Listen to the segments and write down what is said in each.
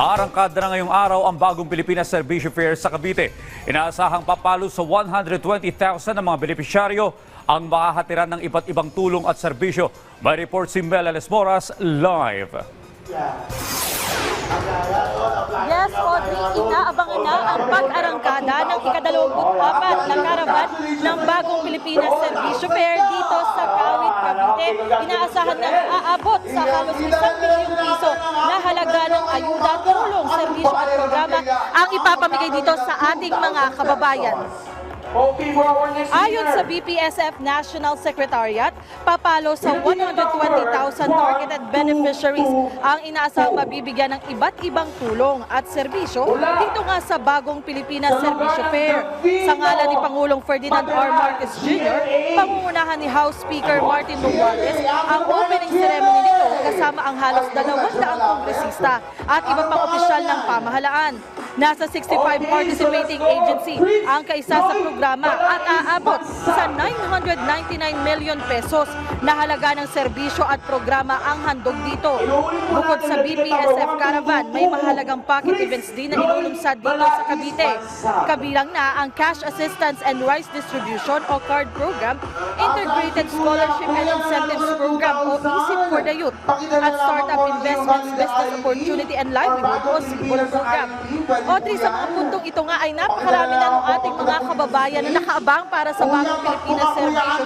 Arangkada na ngayong araw ang bagong Pilipinas Servicio Fair sa Cavite. Inaasahang papalo sa 120,000 ng mga benepisyaryo ang makahatiran ng iba't ibang tulong at serbisyo. May report si Mel Moras live. Yes, Audrey, inaabangan na ang pag-arangkada ng ikadalawamput-apat na karavan ng bagong Pilipinas Servisyo Fair dito sa Cavite. Inaasahan na aabot sa halos isang milyong piso na halaga ng ayuda, tulong, serbisyo at programa ang ipapamigay dito sa ating mga kababayan. Ayon sa BPSF National Secretariat, papalo sa 120,000 targeted beneficiaries ang inaasahang mabibigyan ng iba't ibang tulong at serbisyo dito nga sa bagong Pilipinas Servisyo Fair. Sa ngalan ni Pangulong Ferdinand R. Marcos Jr., pangungunahan ni House Speaker Martin Romualdez ang opening ceremony nito kasama ang halos 200 kongresista at iba pang opisyal ng pamahalaan. Nasa 65 participating agency ang kaisa sa programa at aabot sa 999 million pesos na halaga ng serbisyo at programa ang handog dito. Bukod sa BPSF Caravan, may mahalagang pocket events din na inulungsad dito sa Cavite. Kabilang na ang Cash Assistance and Rice Distribution o CARD Program, Integrated Scholarship and Incentives Program o ISIP for the Youth, at Startup Investments Business Opportunity and Livelihood o SIBOL Program. Audrey, sa mga puntong ito nga ay napakarami na ng ating mga kababayan na nakaabang para sa bagong Pilipinas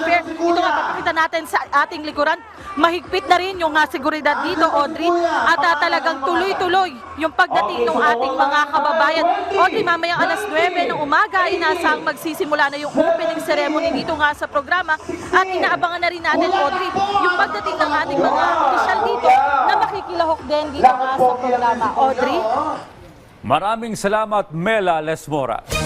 Fair. Ito nga, papakita natin sa ating likuran. Mahigpit na rin yung nga seguridad dito, Audrey. At ah, talagang tuloy-tuloy yung pagdating ng ating mga kababayan. Audrey, mamayang alas 9 ng umaga, inaasang magsisimula na yung opening ceremony dito nga sa programa. At inaabangan na rin natin, Audrey, yung pagdating ng ating mga opisyal dito na makikilahok din dito nga sa programa. Audrey? Maraming salamat Mela Lesmora.